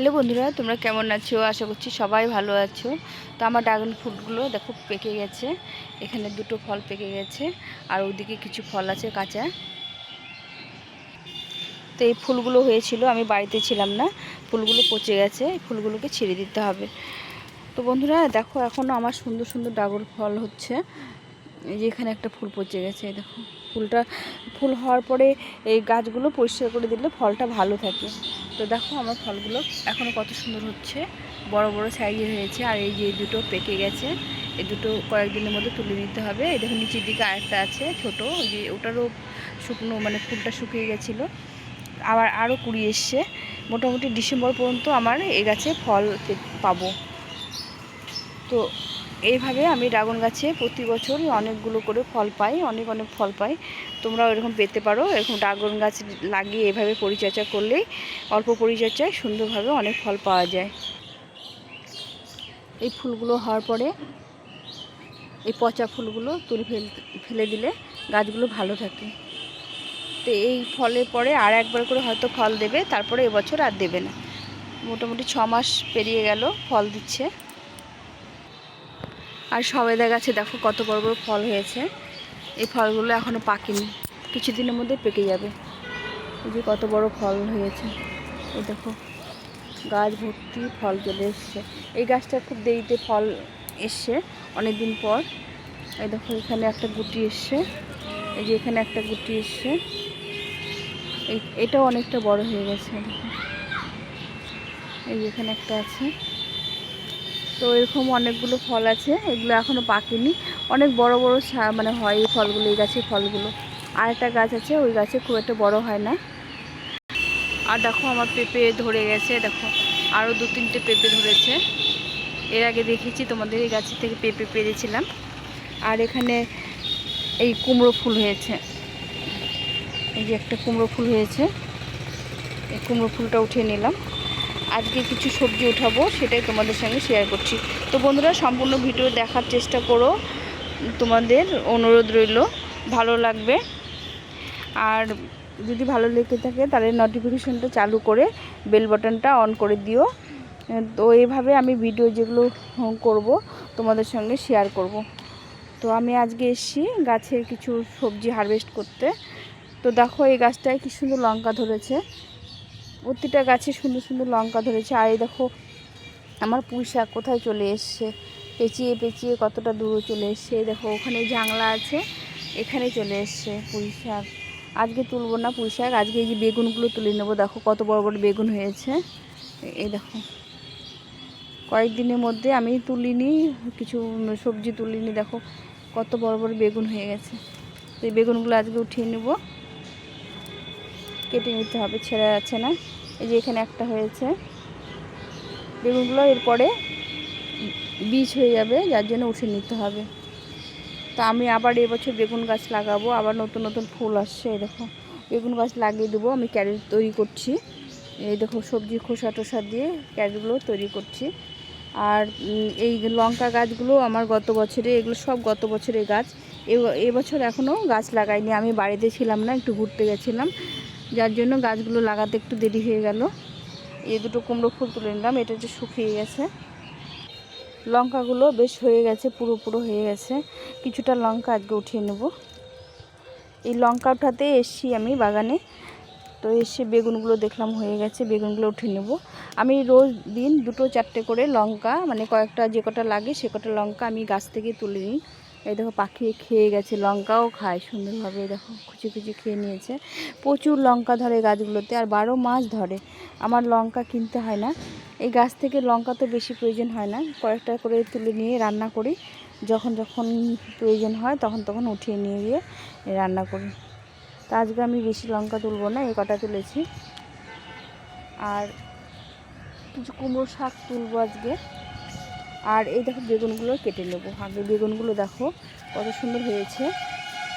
Hello বন্ধুরা, তোমরা কেমন আছো? আশা করছি সবাই ভালো আছো। তো আমার ড্রাগন ফ্রুটগুলো দেখো পেকে গেছে। এখানে দুটো ফল পেকে গেছে, আর ওদিকে কিছু ফল আছে কাঁচা। তো এই ফুলগুলো হয়েছিল, আমি বাড়িতে ছিলাম না, ফুলগুলো পচে গেছে ফুলগুলোকে ছিঁড়ে দিতে হবে। তো বন্ধুরা, দেখো এখনও আমার সুন্দর সুন্দর ড্রাগন ফল হচ্ছে। এই যে এখানে একটা ফুল পচে গেছে দেখো। ফুলটা, ফুল হওয়ার পরে এই গাছগুলো পরিষ্কার করে দিলে ফলটা ভালো থাকে। তো দেখো আমার ফলগুলো এখনও কত সুন্দর হচ্ছে। বড় বড় সাইজের হয়েছে আর এই যে দুটো পেকে গেছে। এই দুটো কয়েকদিনের মধ্যে তুলে নিতে হবে। এই দেখো নিচের দিকে আরেকটা আছে, ছোট। ওই যে ওটারও শুকনো মানে ফুলটা শুকিয়ে গেছিল। আবার আরও কুড়ি এসছে। মোটামুটি ডিসেম্বর পর্যন্ত আমার এই গাছে ফল পাবো। তো এইভাবে আমি ড্রাগন গাছে প্রতি বছরই অনেকগুলো করে ফল পাই, অনেক অনেক ফল পাই। তোমরাও এরকম পেতে পারো, এরকম ড্রাগন গাছ লাগিয়ে এভাবে পরিচর্যা করলেই অল্প পরিচর্যায় সুন্দরভাবে অনেক ফল পাওয়া যায়। এই ফুলগুলো হওয়ার পরে এই পচা ফুলগুলো তুলে ফেল, ফেলে দিলে গাছগুলো ভালো থাকে। তো এই ফলের পরে আর একবার করে হয়তো ফল দেবে, তারপরে এবছর আর দেবে না। মোটামুটি ছ মাস পেরিয়ে গেল, ফল দিচ্ছে। আর সবেদা গাছে দেখো কত বড় বড় ফল হয়েছে। এই ফলগুলো এখনও পাকেনি। কিছুদিনের মধ্যে পেকে যাবে। এই যে কত বড় ফল হয়েছে। এই দেখো, গাছ ভর্তি ফল চলে এসছে। এই গাছটা খুব দেরিতে ফল এসছে অনেক দিন পর। এই দেখো, এখানে একটা গুটি এসছে। এই যে এখানে একটা গুটি এসছে। এই, এটাও অনেকটা বড় হয়ে গেছে। এই যে এখানে একটা আছে। তো এরকম অনেকগুলো ফল আছে, এগুলো এখনও পাকেনি। অনেক বড় বড় মানে হয় এই ফলগুলো, এই গাছের ফলগুলো। আর একটা গাছ আছে, ওই গাছে খুব একটা বড় হয় না। আর দেখো আমার পেঁপে ধরে গেছে, দেখো। আরও দু তিনটে পেঁপে ধরেছে। এর আগে দেখেছি, তোমাদের এই গাছের থেকে পেঁপে পেরেছিলাম। আর এখানে এই কুমড়ো ফুল হয়েছে। এই যে একটা কুমড়ো ফুল হয়েছে। এই কুমড়ো ফুলটা উঠিয়ে নিলাম। আজকে কিছু সবজি উঠাবো, সেটাই তোমাদের সঙ্গে শেয়ার করছি। তো বন্ধুরা, সম্পূর্ণ ভিডিও দেখার চেষ্টা করো। তোমাদের অনুরোধ রইল, ভালো লাগবে। আর যদি ভালো লেগে থাকে, তাহলে নোটিফিকেশনটা চালু করে বেল বাটনটা অন করে দিও। তো এইভাবে আমি ভিডিও যেগুলো করব, তোমাদের সঙ্গে শেয়ার করব। তো আমি আজকে এসেছি গাছের কিছু সবজি হারভেস্ট করতে। তো দেখো, এই গাছটায় কি সুন্দর লঙ্কা ধরেছে। প্রতিটা গাছে সুন্দর সুন্দর লঙ্কা ধরেছে। আর এই দেখো, আমার পুঁই শাক কোথায় চলে এসছে? পেঁচিয়ে পেঁচিয়ে কতটা দূরে চলে এসছে? এই দেখো, ওখানে জাংলা আছে, এখানে চলে এসছে পুঁই শাক আজকে তুলবো না পুঁই শাক আজকে এই যে বেগুনগুলো তুলে নেব। দেখো, কত বড় বড় বেগুন হয়েছে। এই দেখো, কয়েকদিনের মধ্যে আমি তুলিনি, কিছু সবজি তুলিনি। দেখো, কত বড় বড় বেগুন হয়ে গেছে। এই বেগুনগুলো আজকে উঠিয়ে নেব। কেটে নিতে হবে, ছেঁড়া যাচ্ছে না। এই যে এখানে একটা হয়েছে। বেগুনগুলো এরপরে বীজ হয়ে যাবে, যার জন্য উঠে নিতে হবে। তো আমি আবার এবছর বেগুন গাছ লাগাবো, আবার নতুন নতুন ফুল আসছে, এই দেখো। বেগুন গাছ লাগিয়ে দেবো, আমি ক্যারেট তৈরি করছি। এই দেখো, সবজি খোসা টোসা দিয়ে ক্যারেটগুলো তৈরি করছি। আর এই লঙ্কা গাছগুলো আমার গত বছরে, এগুলো সব গত বছরের গাছ। এ- এবছর এখনও গাছ লাগাইনি, আমি বাড়িতে ছিলাম না, একটু ঘুরতে গেছিলাম। যার জন্য গাছগুলো লাগাতে একটু দেরি হয়ে গেল। এই দুটো কুমড়ো ফুল তুলে নিলাম, এটা যে শুকিয়ে গেছে। লঙ্কাগুলো বেশ হয়ে গেছে, পুরো পুরো হয়ে গেছে। কিছুটা লঙ্কা আজকে উঠিয়ে নেব। এই লঙ্কা উঠাতে এসছি আমি বাগানে। তো এসে বেগুনগুলো দেখলাম হয়ে গেছে, বেগুনগুলো উঠে নেব। আমি রোজ দিন দুটো চারটে করে লঙ্কা মানে কয়েকটা যে কটা লাগে সে কটা লঙ্কা আমি গাছ থেকে তুলে নিই। এই দেখো পাখি খেয়ে গেছে, লঙ্কাও খায় সুন্দরভাবে দেখো কুচি কুচি খেয়ে নিয়েছে। প্রচুর লঙ্কা ধরে গাছগুলোতে আর বারো মাস ধরে। আমার লঙ্কা কিনতে হয় না। এই গাছ থেকে লঙ্কা তো বেশি প্রয়োজন হয় না। কয়েকটা করে তুলে নিয়ে রান্না করি। যখন যখন প্রয়োজন হয় তখন তখন উঠিয়ে নিয়ে গিয়ে রান্না করি। তা আজকে আমি বেশি লঙ্কা তুলবো না, এই কটা তুলেছি। আর কিছু কুমড়ো শাক তুলবো আজকে। আর এই দেখো বেগুনগুলো কেটে নেব। আগে বেগুনগুলো দেখো কত সুন্দর হয়েছে।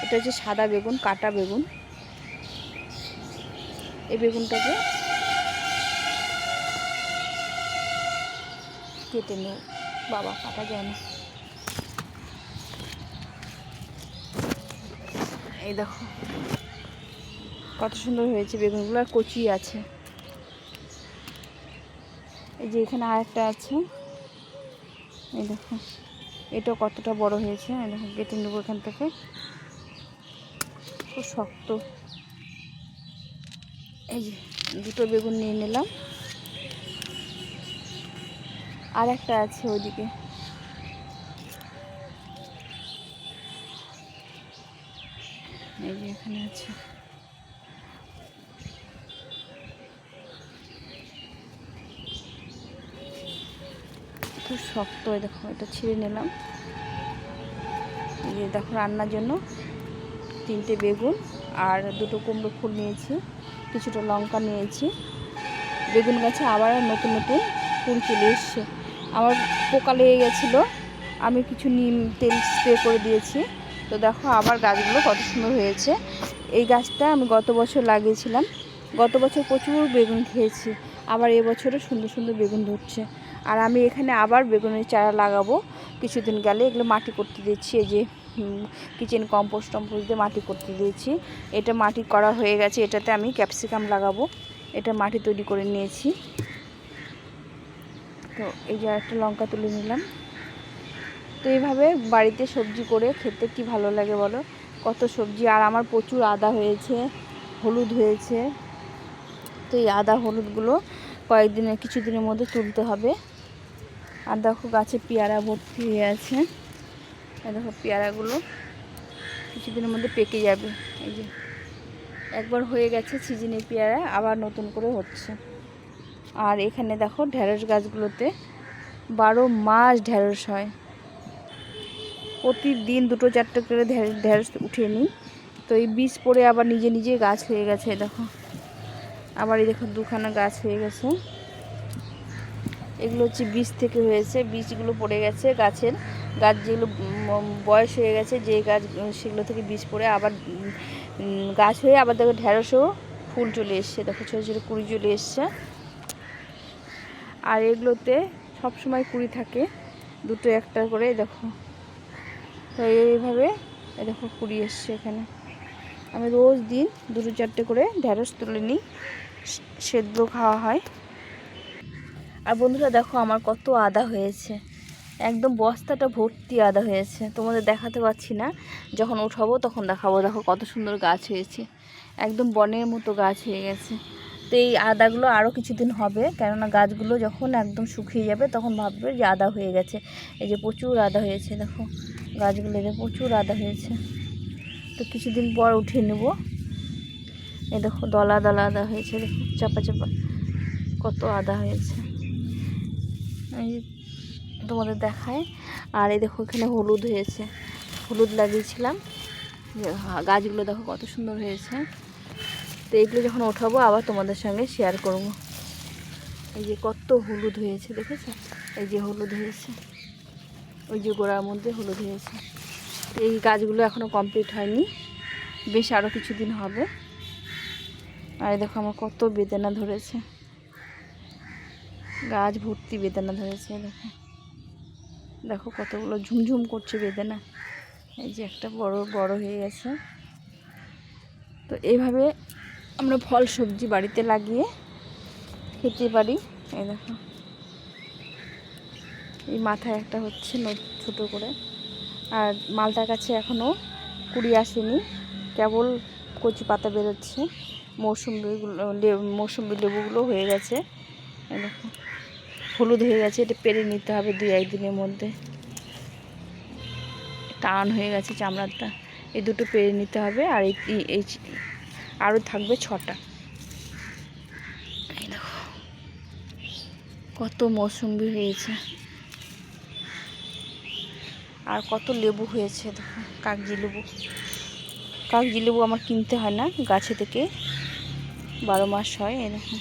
এটা হচ্ছে সাদা বেগুন, কাটা বেগুন। এই বেগুনটাকে কেটে নেব। বাবা, কাটা যায় না। এই দেখো কত সুন্দর হয়েছে বেগুনগুলো, আর কচি আছে। এই যে এখানে আরেকটা আছে। এই দেখো। এটা কতটা বড় হয়েছে। এই দেখো, কেটে নেব এখান থেকে। খুব শক্ত। এই যে, দুটো বেগুন নিয়ে নিলাম। আর একটা আছে ওইদিকে। এই যে এখানে আছে। খুব শক্ত দেখো, এটা ছিঁড়ে নিলাম। এই দেখো, রান্নার জন্য তিনটে বেগুন আর দুটো কুমড়ো ফুল নিয়েছি, কিছুটা লঙ্কা নিয়েছি। বেগুন গাছে আবার নতুন নতুন ফুল চলে এসছে। আমার পোকা লেগে গেছিল, আমি কিছু নিম, তেল স্প্রে করে দিয়েছি। তো দেখো, আবার গাছগুলো কত সুন্দর হয়েছে। এই গাছটা আমি গত বছর লাগিয়েছিলাম। গত বছর প্রচুর বেগুন খেয়েছি, আবার এবছরও সুন্দর সুন্দর বেগুন ধরছে। আর আমি এখানে আবার বেগুনের চারা লাগাবো। কিছুদিন গেলে এগুলো মাটি করতে দিচ্ছি, এই যে কিচেন কম্পোস্ট টম্পোস্ট দিয়ে মাটি করতে দিয়েছি। এটা মাটি করা হয়ে গেছে, এটাতে আমি ক্যাপসিকাম লাগাবো। এটা মাটি তৈরি করে নিয়েছি। তো এই যে একটা লঙ্কা তুলে নিলাম। তো এইভাবে বাড়িতে সবজি করে খেতে কি ভালো লাগে বলো? কত সবজি, আর আমার প্রচুর আদা হয়েছে, হলুদ হয়েছে। তো এই আদা, হলুদগুলো কয়েকদিনের, কিছুদিনের মধ্যে তুলতে হবে। আর দেখো গাছে পেয়ারা ভর্তি হয়ে আছে। দেখো পেয়ারাগুলো কিছুদিনের মধ্যে পেকে যাবে। এই যে একবার হয়ে গেছে সিজনে পেয়ারা, আবার নতুন করে হচ্ছে। আর এখানে দেখো ঢ্যাঁড়স গাছগুলোতে বারো মাস ঢ্যাঁড়স হয়। প্রতিদিন দুটো চারটে করে ঢ্যাঁড়স উঠিয়ে নিই। তো এই বীজ পড়ে আবার নিজে নিজে গাছ হয়ে গেছে দেখো। আবার এই দেখো দুখানা গাছ হয়ে গেছে। এগুলো হচ্ছে বীজ থেকে হয়েছে, বীজগুলো পড়ে গেছে গাছের। গাছ যেগুলো বয়স হয়ে গেছে, যে গাছ, সেগুলো থেকে বীজ পড়ে আবার গাছ হয়ে আবার দেখো ঢ্যাঁড়সও ফুল চলে এসছে। দেখো ছোটো ছোটো কুড়ি চলে এসছে। আর এগুলোতে সব সময় কুড়ি থাকে, দুটো একটা করে, দেখো। তো এইভাবে এই দেখো কুড়ি এসছে এখানে। আমি রোজ দিন দুটো চারটে করে ঢ্যাঁড়স তুলে নিই সেদ্ধ খাওয়া হয়। আর বন্ধুরা দেখো আমার কত আদা হয়েছে। একদম বস্তাটা ভর্তি আদা হয়েছে। তোমাদের দেখাতে পারছি না। যখন উঠাবো তখন দেখাবো। দেখো কত সুন্দর গাছ হয়েছে। একদম বনের মতো গাছ হয়ে গেছে। তো এই আদাগুলো আরও কিছুদিন হবে। কেননা গাছগুলো যখন একদম শুকিয়ে যাবে তখন ভাববে যে আদা হয়ে গেছে। এই যে প্রচুর আদা হয়েছে, দেখো। গাছগুলো এদের প্রচুর আদা হয়েছে। তো কিছুদিন পর উঠিয়ে নেব। এই দেখো দলা দলা আদা হয়েছে। দেখো চাপা চাপা কত আদা হয়েছে। যে তোমাদের দেখায়। আর এই দেখো, এখানে হলুদ হয়েছে। হলুদ লাগিয়েছিলাম। গাছগুলো দেখো কত সুন্দর হয়েছে। তো এইগুলো যখন ওঠাবো, আবার তোমাদের সঙ্গে শেয়ার করব। এই যে কত হলুদ হয়েছে, দেখেছ? এই যে হলুদ হয়েছে। ওই যে গোড়ার মধ্যে হলুদ হয়েছে। এই গাছগুলো এখনও কমপ্লিট হয়নি। বেশ আরও কিছুদিন হবে। আর এই দেখো আমার কত বেদনা ধরেছে। গাছ ভর্তি বেদানা ধরেছে, দেখো। দেখো কতগুলো ঝুমঝুম করছে বেদানা। এই যে একটা বড় বড় হয়ে গেছে। তো এইভাবে আমরা ফল সবজি বাড়িতে লাগিয়ে খেতে পারি। এই দেখো। এই মাথায় একটা হচ্ছে ছোট করে। আর মালটার কাছে এখনও কুড়ি আসেনি। কেবল কচি পাতা বেরোচ্ছে। মৌসুম্বিগুলো মৌসুম্বি লেবুগুলো হয়ে গেছে। দেখো। হলুদ হয়ে গেছে, এটা পেরে নিতে হবে দুই একদিনের মধ্যে। টান হয়ে গেছে চামড়াটা। এই দুটো পেরে নিতে হবে আর এই আরও থাকবে ছটা। কত মৌসুম্বি হয়েছে। আর কত লেবু হয়েছে, দেখো, কাগজি লেবু। কাগজি লেবু আমার কিনতে হয় না, গাছে থেকে। বারো মাস হয় এরকম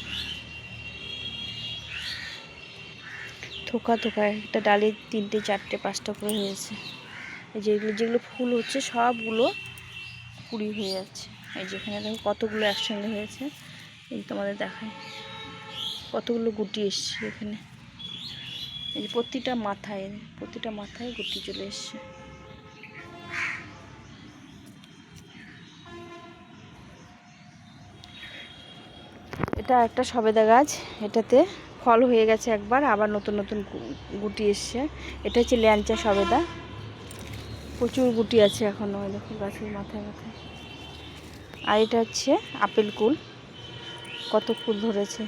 থোকা থোকা, একটা ডালে তিনটে, চারটে, পাঁচটা করে হয়েছে। এই যেগুলো যেগুলো ফুল হচ্ছে, সবগুলো কুড়ি হয়ে যাচ্ছে। এই যেখানে দেখো কতগুলো একসঙ্গে হয়েছে। এই তোমাদের দেখায় কতগুলো গুটি এসছে এখানে। এই যে প্রতিটা মাথায় প্রতিটা মাথায় গুটি চলে এসছে। এটা একটা সবেদা গাছ, এটাতে ফল হয়ে গেছে একবার, আবার নতুন নতুন গুটি এসছে। এটা হচ্ছে ল্যাংচা সবেদা। প্রচুর গুটি আছে এখনও ওই দেখো গাছের মাথায় মাথায়। আর এটা হচ্ছে আপেল কুল। কত ফুল ধরেছে।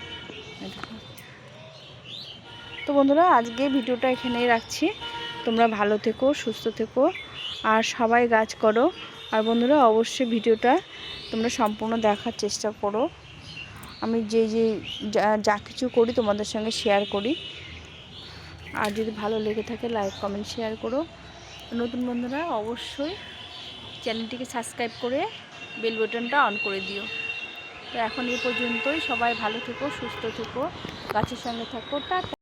তো বন্ধুরা, আজকে ভিডিওটা এখানেই রাখছি। তোমরা ভালো থেকো, সুস্থ থেকো, আর সবাই গাছ করো। আর বন্ধুরা, অবশ্যই ভিডিওটা তোমরা সম্পূর্ণ দেখার চেষ্টা করো। আমি যে যে, যা- কিছু করি তোমাদের সঙ্গে শেয়ার করি। আর যদি ভালো লেগে থাকে লাইক কমেন্ট শেয়ার করো। নতুন বন্ধুরা, অবশ্যই চ্যানেলটিকে সাবস্ক্রাইব করে বেল বাটনটা অন করে দিও। তো এখন এই পর্যন্তই। সবাই ভালো থেকো, সুস্থ থেকো। গাছের সঙ্গে থাকো। টাটা।